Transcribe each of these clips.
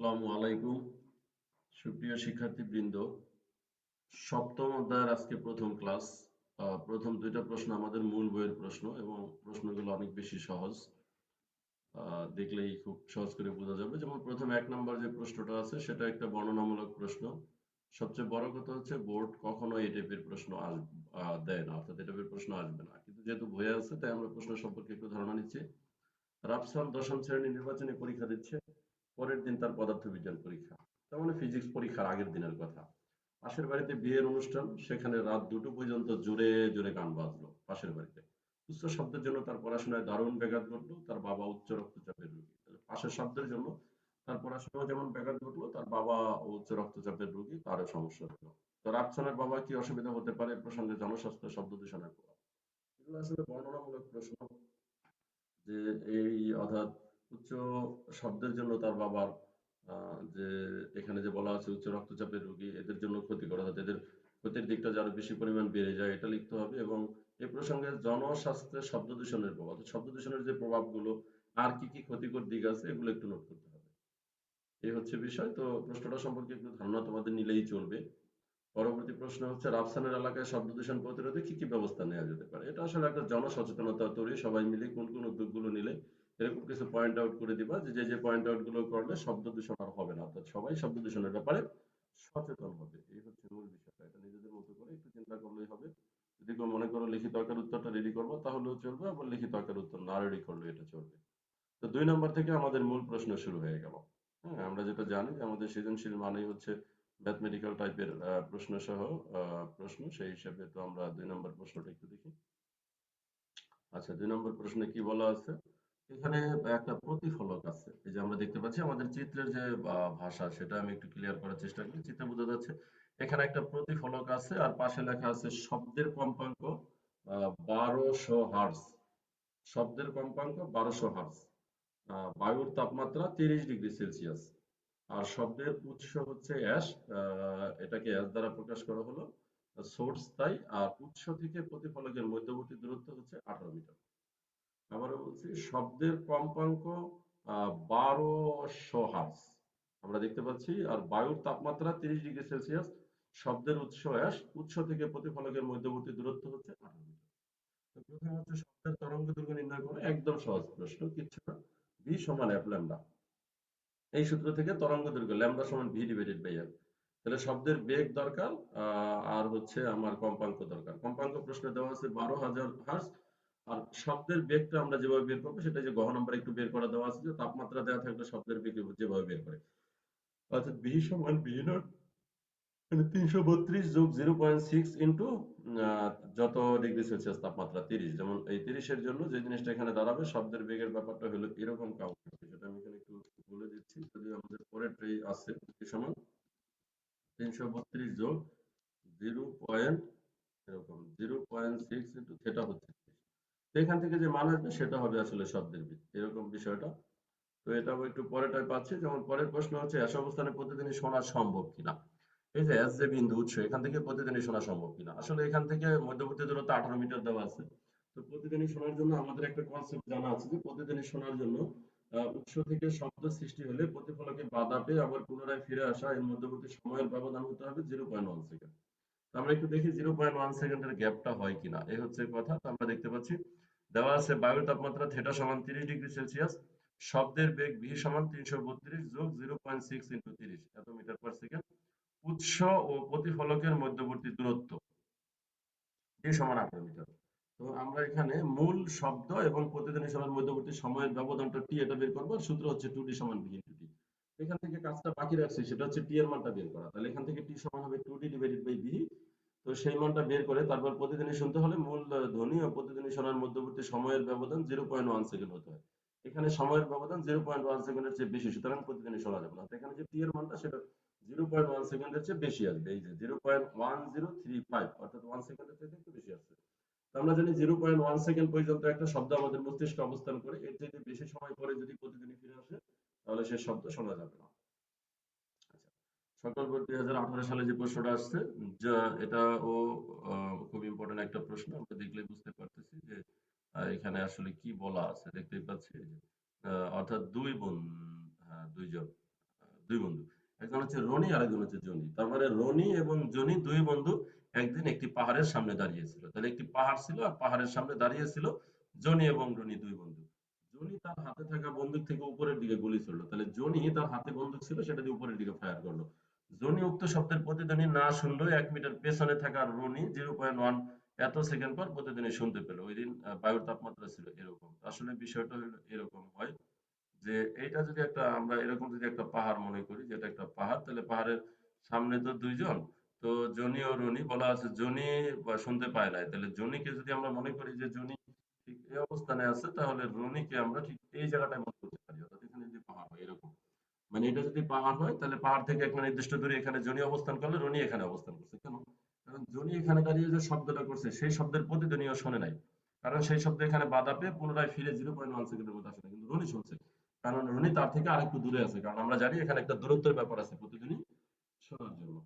আসসালামু আলাইকুম। সুপ্রিয় শিক্ষার্থীবৃন্দ, সপ্তম অধ্যায়ের আজকে প্রথম ক্লাস। প্রথম দুইটা প্রশ্ন আমাদের মূল বইয়ের প্রশ্ন এবং প্রশ্নগুলো অনেক বেশি সহজ। দেখলেই খুব সহজ করে বোঝা যাবে। যেমন প্রথম এক নম্বর যে প্রশ্নটা আছে, সেটা একটা বর্ণনামূলক প্রশ্ন। সবচেয়ে বড় কথা হচ্ছে, বোর্ড কখনো এই টাইপের প্রশ্ন দেয় না, অর্থাৎ এই টাইপের প্রশ্ন আসবে না। কিন্তু যেহেতু বইয়ে আছে, তাই আমরা প্রশ্ন সম্পর্কে একটু ধারণা নিচ্ছি। রাফসান দশম শ্রেণি নির্বাচনী পরীক্ষা দিচ্ছে। পরের দিন তার পদার্থবিজ্ঞান পরীক্ষা। তার মানে ফিজিক্স পরীক্ষার আগের দিনের কথা। পাশের বাড়িতে বিয়ের অনুষ্ঠান, সেখানে রাত দুটো পর্যন্ত জোরে জোরে গান বাজলো পাশের বাড়িতে। উচ্চ শব্দের জন্য তার পড়াশোনায় দারুণ ব্যাঘাত ঘটলো, তার বাবা উচ্চ রক্তচাপের রোগী। পাশের শব্দের জন্য তার পড়াশোনায় যেমন ব্যাঘাত ঘটলো, তার বাবা উচ্চ রক্তচাপের রোগী, তারও সমস্যা হলো। তো রাফসানের বাবা কি অসুবিধা হতে পারে প্রসঙ্গে জনস্বাস্থ্য শব্দ দূষণের প্রভাব? এগুলো আসলে বর্ণনামূলক প্রশ্ন যে এই অর্থাৎ উচ্চ শব্দের জন্য তার বাবার যে এখানে যে বলা আছে উচ্চ রক্তচাপের রোগী, এদের জন্য ক্ষতিকর অর্থাৎ এদের ক্ষতির দিকটা যারা বেশি পরিমাণ বেড়ে যায়, এটা লিখতে হবে এবং এ প্রসঙ্গে জনস্বাস্থ্যে শব্দ দূষণের প্রভাব শব্দ দূষণের যে প্রভাবগুলো, আর কি কি ক্ষতিকর দিক আছে, এগুলো একটু নোট করতে হবে। এই হচ্ছে বিষয়। তো প্রশ্নটা সম্পর্কে একটু ধারণা তোমাদের নিলেই চলবে। পরবর্তী প্রশ্ন হচ্ছে, রাফসানের এলাকায় শব্দ দূষণ প্রতিরোধে কি কি ব্যবস্থা নেওয়া যেতে পারে? এটা আসলে একটা জনসচেতনতা তৈরি। সবাই মিলে কোন কোন উদ্যোগগুলো নিলে এরকম কিছু পয়েন্ট আউট করে দিবা যে যে পয়েন্ট আউটগুলো করলে শব্দ দূষণ আর হবে না। অর্থাৎ সবাই শব্দ দূষণের ব্যাপারে সচেতন হবে। এই হচ্ছে মূল বিষয়টা। এটা নিজেদের মতো করে একটু চিন্তা করলেই হবে। যদি কেউ মনে করো লিখিত আকার উত্তরটা রেডি করব, তাহলেও চলবে। আবার লিখিত আকার উত্তর না রেডি করলে এটা চলবে। তো দুই নম্বর থেকে আমাদের মূল প্রশ্ন শুরু হয়ে গেল। হ্যাঁ আমরা যেটা জানি যে, আমাদের সৃজনশীল মানেই হচ্ছে ম্যাথমেটিক্যাল টাইপের প্রশ্ন সহ প্রশ্ন। সেই হিসাবে তো আমরা দুই নম্বর প্রশ্নটা একটু দেখি। আচ্ছা দুই নম্বর প্রশ্নে কি বলা আছে? এখানে একটা প্রতিফলক আছে। এই যে আমরা দেখতে পাচ্ছি, আমাদের চিত্রের যে ভাষা, সেটা আমি একটু ক্লিয়ার করার চেষ্টা করি। চিত্রে বোঝা যাচ্ছে, এখানে একটা প্রতিফলক আছে আর পাশে লেখা আছে, শব্দের কম্পাঙ্ক বারোশো হার্স শব্দের কম্পাঙ্ক, বারোশো হার্স বায়ুর তাপমাত্রা তিরিশ ডিগ্রি সেলসিয়াস। আর শব্দের উৎস হচ্ছে অ্যাশ এটাকে অ্যাশ দ্বারা প্রকাশ করা হলো, সোর্স তাই। আর উৎস থেকে প্রতিফলকের মধ্যবর্তী দূরত্ব হচ্ছে আঠারো মিটার। আবারও বলছি শব্দের কম্পাঙ্ক বারোশো হার্স আমরা দেখতে পাচ্ছি, আর বায়ুর তাপমাত্রা তিরিশ ডিগ্রি সেলসিয়াস। শব্দের উৎস অ্যাশ উৎস থেকে প্রতিফলকের মধ্যবর্তী দূরত্ব হচ্ছে আঠারো মিটার। প্রথমে হচ্ছে শব্দের তরঙ্গ নির্ণয় করে, একদম সহজ প্রশ্ন, কিচ্ছু না। ভি সমান এফ ল্যামডা এই সূত্র থেকে তরঙ্গ দৈর্ঘ্য ল্যামডা সমান ভি ডিভাইডেড বাই এফ তাহলে শব্দের বেগ দরকার আর হচ্ছে আমার কম্পাঙ্ক দরকার। কম্পাঙ্ক প্রশ্নে দেওয়া আছে বারো হাজার হার্স আর শব্দের বেগটা আমরা যেভাবে বের করব, সেটা যে গহ নাম্বার একটু বের করা দেওয়া আছে যে তাপমাত্রা দেওয়া থাকলে শব্দের বেগ যেভাবে বের করে। অর্থাৎ ভি সমান ভি নট তিনশো বত্রিশ যোগ জিরো পয়েন্ট সিক্স ইন্টু যত ডিগ্রি সেলসিয়াস তাপমাত্রা তিরিশ। যেমন এই তিরিশের জন্য যে জিনিসটা এখানে দাঁড়াবে, শব্দের বেগের ব্যাপারটা হলো এরকম কাউন্ট সেটা আমি এখানে একটু বলে দিচ্ছি, যদি আমাদের পরেরটাই আছে কি সমান তিনশো বত্রিশ যোগ জিরো পয়েন্ট, এরকম, zero point six into theta হচ্ছে। 30 তো এখান থেকে যে মান আসবে সেটা হবে আসলে শব্দের বেগ এরকম বিষয়টা। তো এটাও একটু পরেরটায় পাচ্ছি। যেমন পরের প্রশ্ন হচ্ছে, এস অবস্থানে প্রতিদিনই শোনা সম্ভব কিনা? এই যে এস যে বিন্দু উৎস, এখান থেকে প্রতিদিনই শোনা সম্ভব কিনা? আসলে এখান থেকে মধ্যবর্তী দূরত্ব আঠারো মিটার দেওয়া আছে। তো প্রতিদিনই শোনার জন্য আমাদের একটা কনসেপ্ট জানা আছে যে প্রতিদিনই শোনার জন্য উৎস থেকে শব্দ সৃষ্টি হলে প্রতিফলকে বাধা পেয়ে আবার পুনরায় ফিরে আসা এর মধ্যবর্তী সময়ের ব্যবধান হতে হবে জিরো পয়েন্ট ওয়ান সেকেন্ড আমরা একটু দেখি জিরো পয়েন্ট ওয়ান সেকেন্ডের গ্যাপটা হয় কিনা। এই হচ্ছে কথা। আমরা দেখতে পাচ্ছি দেওয়া আছে বায়ুর তাপমাত্রা থেটা সমান তিরিশ ডিগ্রি সেলসিয়াস, শব্দের বেগ ভি সমান তিনশো বত্রিশ যোগ জিরো পয়েন্ট সিক্স ইন্টু তিরিশ এত মিটার পার সেকেন্ড। উৎস ও প্রতিফলকের মধ্যবর্তী দূরত্ব ডি সমান আঠারো মিটার। তো আমরা এখানে মূল শব্দ এবং প্রতিদিনের সময়ের মধ্যবর্তী সময়ের ব্যবধানটা টি এটা বের করব সূত্র হচ্ছে টু ডি সমান ভি ইন্টু টি এখান থেকে কাজটা বাকি রাখছি, সেটা হচ্ছে টি এর মানটা বের করা। তাহলে এখান থেকে টি সমান হবে two D divided by V তো সেই মানটা বের করে তারপর প্রতিদিনই শুনতে হলে মূল ধ্বনি ও প্রতিদিনই শোনার মধ্যবর্তী সময়ের ব্যবধান জিরো পয়েন্ট ওয়ান সেকেন্ড হতে হয়। এখানে সময়ের ব্যবধান জিরো পয়েন্ট ওয়ান সেকেন্ডের চেয়ে বেশি, সুতরাং প্রতিদিনই শোনা যাবে না। এখানে যে টি এর মানটা সেটা জিরো পয়েন্ট ওয়ান সেকেন্ডের চেয়ে বেশি আসবে। এই যে zero point one zero three five অর্থাৎ ওয়ান সেকেন্ডের চেয়ে একটু বেশি আসছে। তো আমরা জানি জিরো পয়েন্ট ওয়ান সেকেন্ড পর্যন্ত একটা শব্দ আমাদের মস্তিষ্কে অবস্থান করে। এর থেকে বেশি সময় পরে যদি প্রতিদিনই ফিরে আসে, তাহলে সে শব্দ শোনা যাবে না। সকল বোর্ড দুই সালে যে প্রশ্নটা আসছে, যা এটা ও খুব ইম্পর্টেন্ট একটা প্রশ্ন, আমরা দেখলে বুঝতে পারতেছি যে এখানে আসলে কি বলা আছে, দেখতেই পাচ্ছি অর্থাৎ দুই বোন দুইজন দুই বন্ধু, একজন হচ্ছে রনি হচ্ছে জনি মানে রনি এবং জনি দুই বন্ধু একদিন একটি পাহাড়ের সামনে দাঁড়িয়েছিল, তাহলে একটি পাহাড় ছিল আর পাহাড়ের সামনে দাঁড়িয়েছিল জনি এবং রনি দুই বন্ধু, জনি তার হাতে থাকা বন্দুক থেকে উপরের দিকে গুলি ছুড়লো, তাহলে জনি তার হাতে বন্দুক ছিল, সেটা দিয়ে উপরের দিকে ফায়ার করল জনি উক্ত শব্দের প্রতিধ্বনি না শুনলো এক মিটার পেছনে থাকা রনি জিরো পয়েন্ট ওয়ান এত সেকেন্ড পর প্রতিধ্বনি শুনতে পেল। ওই দিন বায়ুর তাপমাত্রা ছিল এরকম। আসলে বিষয়টা হলো এরকম হয় যে এইটা যদি একটা আমরা এরকম যদি একটা পাহাড় মনে করি, যেটা একটা পাহাড়, তাহলে পাহাড়ের সামনে তো দুইজন, তো জনি ও রনি বলা আছে জনি শুনতে পায় নাই। তাহলে জনিকে যদি আমরা মনে করি যে জনি ঠিক এই অবস্থানে আছে, তাহলে রনিকে আমরা ঠিক এই জায়গাটায় মনে করতে পারি, অর্থাৎ এখানে যদি পাহাড় এরকম। মানে এটা যদি পাহাড় হয়, তাহলে পাহাড় থেকে একটা নির্দিষ্ট দূরে এখানে জনি অবস্থান করলে রনি এখানে অবস্থান করছে, কেন? কারণ জনি এখানে দাঁড়িয়ে যে শব্দটা করছে, সেই শব্দের প্রতিধ্বনিও শোনে নাই। কারণ সেই শব্দ এখানে বাধা পেয়ে পুনরায় ফিরে জিরো পয়েন্ট ওয়ান সেকেন্ডের মধ্যে আসে কিন্তু রনি শুনছে। কারণ রনি তার থেকে আরেকটু দূরে আছে, কারণ আমরা জানি এখানে একটা দূরত্বের ব্যাপার আছে প্রতিদিনই শোনার জন্য।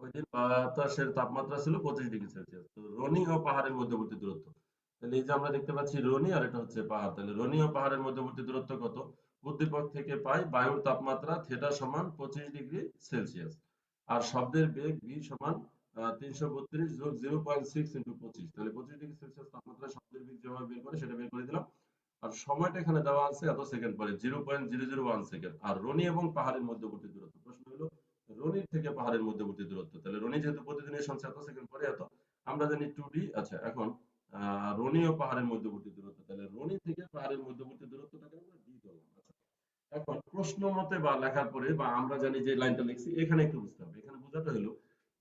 ওই দিন বাতাসের তাপমাত্রা ছিল পঁচিশ ডিগ্রি সেলসিয়াস। তো রনি ও পাহাড়ের মধ্যবর্তী দূরত্ব। তাহলে এই যে আমরা দেখতে পাচ্ছি রনি আর এটা হচ্ছে পাহাড়। তাহলে রনি ও পাহাড়ের মধ্যবর্তী দূরত্ব কত? উদ্দীপক থেকে পাই বায়ুর তাপমাত্রা থেটা সমান পঁচিশ ডিগ্রি সেলসিয়াস। আর শব্দের বেগ ভি সমান তিনশো বত্রিশ যোগ জিরো পয়েন্ট সিক্স ইন্টু পঁচিশ। তাহলে পঁচিশ ডিগ্রি সেলসিয়াস তাপমাত্রা শব্দের বেগ যেভাবে বের করে সেটা বের করে দিলাম। আর সময়টা এখানে দেওয়া আছে এত সেকেন্ড পরে, zero point zero zero one second. আর রনি এবং পাহাড়ের মধ্যবর্তী দূরত্ব, প্রশ্ন হলো রনির থেকে পাহাড়ের মধ্যবর্তী দূরত্ব। তাহলে রনি যেহেতু প্রতিদিনের শুনছে এত সেকেন্ড পরে, এত আমরা জানি টু ডি আচ্ছা এখন রনি ও পাহাড়ের মধ্যবর্তী দূরত্ব। তাহলে রনি থেকে পাহাড়ের মধ্যবর্তী দূরত্বটাকে আমরা ডি ধরলাম আচ্ছা এখন প্রশ্ন মতে বা লেখার পরে বা আমরা জানি যে লাইনটা লিখছি, এখানে একটু বুঝতে হবে। এখানে হলো,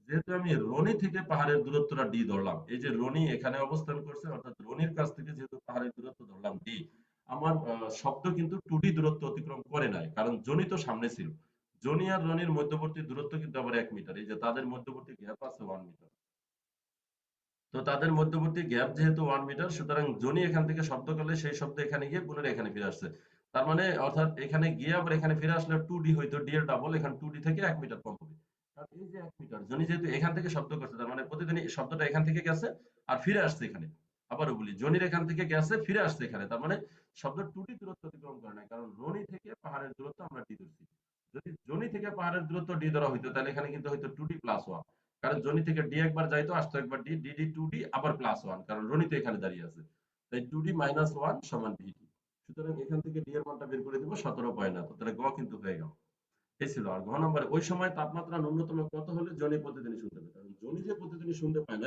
যেহেতু আমি রনি থেকে পাহাড়ের দূরত্বটা ডি ধরলাম, এই যে রনি এখানে অবস্থান করছে, অর্থাৎ রনির কাছ থেকে যেহেতু পাহাড়ের দূরত্ব ধরলাম ডি আমার শব্দ কিন্তু টু ডি দূরত্ব অতিক্রম করে নাই, কারণ জনি তো সামনে ছিল। জনি আর রনির মধ্যবর্তী দূরত্ব কিন্তু আবার এক মিটার এই যে তাদের মধ্যবর্তী গ্যাপ আছে ওয়ান মিটার তো তাদের মধ্যবর্তী গ্যাপ যেহেতু ওয়ান মিটার সুতরাং জনি এখান থেকে শব্দ করলে সেই শব্দ এখানে গিয়ে পুনরায় এখানে ফিরে আসছে। তার মানে অর্থাৎ এখানে গিয়ে আবার এখানে ফিরে আসলে টু ডি হইতো ডি এর ডাবল এখানে টু ডি থেকে এক মিটার কম হবে। এই যে এক মিটার জনি যেহেতু এখান থেকে শব্দ করছে, তার মানে প্রতিদিন শব্দটা এখান থেকে গেছে আর ফিরে আসছে এখানে। আবারও বলি, জনির এখান থেকে গেছে, ফিরে আসছে এখানে। তার মানে শব্দ টু ডি দূরত্ব অতিক্রম করে কারণ রনি থেকে পাহাড়ের দূরত্ব আমরা ডি ধরছি। যদি জনি থেকে পাহাড়ের দূরত্ব ডি ধরা হইতো, তাহলে এখানে কিন্তু হয়তো টু ডি প্লাস ওয়ান কারণ জনি থেকে ডি একবার যাইতো, আসতো একবার D D D two D আবার প্লাস ওয়ান কারণ রনি তো এখানে দাঁড়িয়ে আছে। তাই টু ডি মাইনাস ওয়ান সমান ভিডি সুতরাং এখান থেকে ডি এর মানটা বের করে দিব, সতেরো পয়েন্ট এত। তাহলে গ কিন্তু হয়ে গেল। এই ছিল আর ঘ নম্বরে। ওই সময় তাপমাত্রা ন্যূনতম কত হলে জনি প্রতিদিনই শুনতে জনি যে প্রতিদিনই শুনতে পায়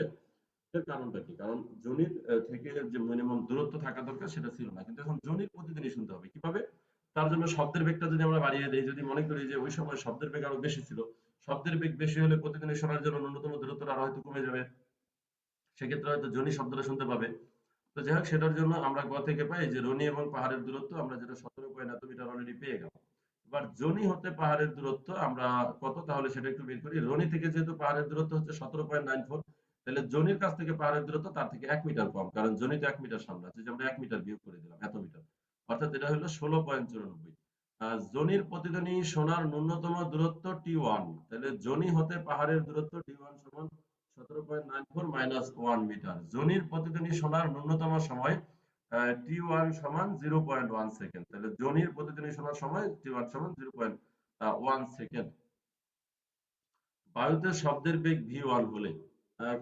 এর কারণটা কি? কারণ জনির থেকে যে মিনিমাম দূরত্ব থাকা দরকার সেটা ছিল না। কিন্তু এখন জনির প্রতিদিনই শুনতে হবে। কীভাবে? তার জন্য শব্দের বেগটা যদি আমরা বাড়িয়ে দেই, যদি মনে করি যে ওই সময় শব্দের বেগ আরও বেশি ছিল, শব্দের বেগ বেশি হলে প্রতিদিনই শোনার জন্য ন্যূনতম দূরত্বটা আরও হয়তো কমে যাবে। সেক্ষেত্রে হয়তো জনি শব্দটা শুনতে পাবে। তো যাই হোক, সেটার জন্য আমরা গ থেকে পাই যে রনি এবং পাহাড়ের দূরত্ব, আমরা যেটা সতেরো পয়েন্ট এত মিটার অলরেডি পেয়ে গেলাম। এবার জনি হতে পাহাড়ের দূরত্ব আমরা কত, তাহলে সেটা একটু বের করি। রনি থেকে যেহেতু পাহাড়ের দূরত্ব হচ্ছে সতেরো পয়েন্ট নাইন ফোর, তাহলে জনির কাছ থেকে পাহাড়ের দূরত্ব তার থেকে এক মিটার কম, কারণ জনি তো এক মিটার সামনে আছে, যে আমরা এক মিটার বিয়োগ করে দিলাম, এত মিটার। অর্থাৎ এটা হলো ষোলো পয়েন্ট চুরানব্বই। জনির প্রতিধ্বনি সোনার ন্যূনতম দূরত্ব টি ওয়ান তাহলে জনি হতে পাহাড়ের দূরত্ব টি ওয়ান সমান সতেরো point nine four minus one metre প্রতিধ্বনি শোনার ন্যূনতম সময় সমান জিরো পয়েন্ট ওয়ান সেকেন্ড তাহলে প্রতিধ্বনি শোনার সময় সমান জিরো পয়েন্ট ওয়ান সেকেন্ড বায়ুতে শব্দের বেগ ভি ওয়ান হলে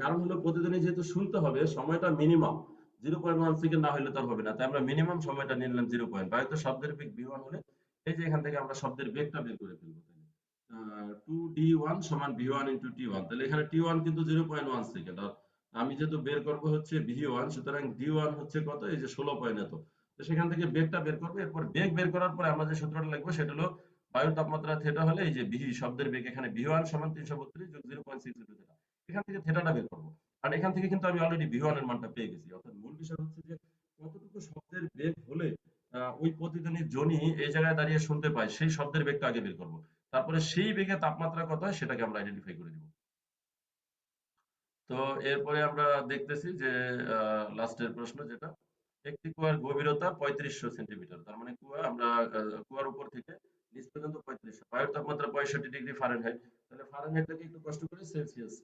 কারণ হলো প্রতিধ্বনি যেহেতু শুনতে হবে, সময়টা minimum zero point one second না হলে তার হবে না। তাই আমরা মিনিমাম সময়টা নিলাম জিরো পয়েন্ট বায়ুতে শব্দের বেগ ভি ওয়ান হলে, এই যে এখান থেকে আমরা শব্দের বেগটা বের করে ফেলব। টু ডি ওয়ান সমান তাহলে এখানে কিন্তু জিরো পয়েন্ট ওয়ান সেকেন্ড আর আমি যেহেতু বের হচ্ছে সুতরাং হচ্ছে কত? এই যে ষোলো পয়েন্ট তো। সেখান থেকে বেগটা বের এরপর বেগ বের করার পরে সূত্রটা সেটা হলো বায়ুর তাপমাত্রা থেটা হলে এই যে শব্দের বেগ এখানে সমান তিনশো বত্রিশ যোগ zero point six zero theta এখান থেকে থেটাটা বের এখান থেকে কিন্তু আমি অলরেডি ভি ওয়ানের মানটা পেয়ে গেছি। অর্থাৎ মূল বিষয় হচ্ছে যে কতটুকু শব্দের বেগ হলে ওই প্রতিদিনের জনি এই জায়গায় দাঁড়িয়ে শুনতে পায় সেই শব্দের বেগটা আগে বের করব। তারপরে সেই বেগে তাপমাত্রা কত হয় সেটাকে আমরা আইডেন্টিফাই করে দিব। তো এরপরে আমরা দেখতেছি যে লাস্টের প্রশ্ন যেটা, একটি কুয়ার গভীরতা পঁয়ত্রিশশো সেন্টিমিটার, তার মানে কুয়া আমরা কুয়ার উপর থেকে নিচ পর্যন্ত পঁয়ত্রিশশো, বায়ুর তাপমাত্রা পঁয়ষট্টি ডিগ্রি ফারেনহাইট তাহলে ফারেনহাইটটাকে একটু কষ্ট করে সেলসিয়াস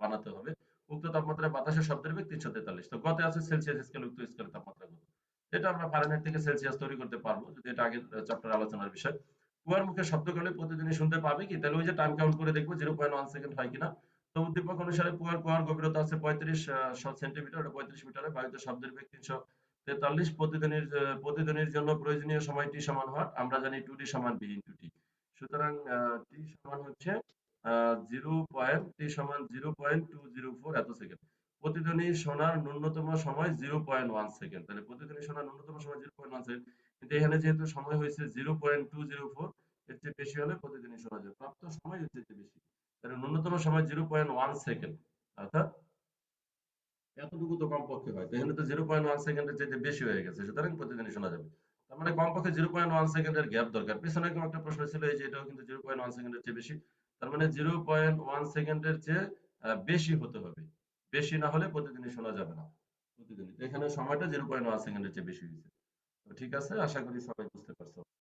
বানাতে হবে। উক্ত তাপমাত্রায় বাতাসের শব্দের বেগ তিনশো তেতাল্লিশ। তো গতে আছে সেলসিয়াস স্কেল উক্ত স্কেলের তাপমাত্রা কত? এটা আমরা ফারেনহাইট থেকে সেলসিয়াস তৈরি করতে পারব, যদি এটা আগের চ্যাপ্টার আলোচনার বিষয়। কুয়ার মুখে শব্দ করলে প্রতিদিনই শুনতে পাবে কি? তাহলে ওই যে টাইম কাউন্ট করে দেখব জিরো পয়েন্ট ওয়ান সেকেন্ড হয় কিনা। তো উদ্দীপক অনুসারে কুয়ার কুয়ার গভীরতা আছে পঁয়ত্রিশ সেন্টিমিটার ওটা পঁয়ত্রিশ মিটারে বায়ুতে শব্দের বেগ তিনশো তেতাল্লিশ। প্রতিদিনের প্রতিদিনের জন্য প্রয়োজনীয় সময় টি সমান হওয়ার, আমরা জানি টু টি সমান বি ইন্টু টি সুতরাং টি সমান হচ্ছে জিরো পয়েন্ট টি সমান zero point two zero four এত সেকেন্ড প্রতিদিনই শোনার ন্যূনতম সময় জিরো পয়েন্ট ওয়ান সেকেন্ড তাহলে প্রতিদিনই শোনার ন্যূনতম সময় জিরো পয়েন্ট ওয়ান সেকেন্ড কিন্তু এখানে যেহেতু সময় হয়েছে zero point two zero four এর চেয়ে বেশি হলে প্রতিদিনই শোনা যাবে। প্রাপ্ত সময় এর চেয়ে বেশি। তাহলে ন্যূনতম সময় জিরো পয়েন্ট ওয়ান সেকেন্ড অর্থাৎ এতটুকু তো কমপক্ষে হয়। তো এখানে তো জিরো পয়েন্ট ওয়ান সেকেন্ডের চাইতে বেশি হয়ে গেছে, সুতরাং প্রতিদিনই শোনা যাবে। তার মানে কমপক্ষে জিরো পয়েন্ট ওয়ান সেকেন্ডের গ্যাপ দরকার। পিছনে এরকম একটা প্রশ্ন ছিল, এই যে এটাও কিন্তু জিরো পয়েন্ট ওয়ান সেকেন্ডের চেয়ে বেশি। তার মানে জিরো পয়েন্ট ওয়ান সেকেন্ডের চেয়ে বেশি হতে হবে। বেশি না হলে প্রতিদিনই শোনা যাবে না। প্রতিদিনই। এখানে সময়টা জিরো পয়েন্ট ওয়ান সেকেন্ডের চেয়ে বেশি হয়েছে। তো ঠিক আছে, আশা করি সবাই বুঝতে পারছ।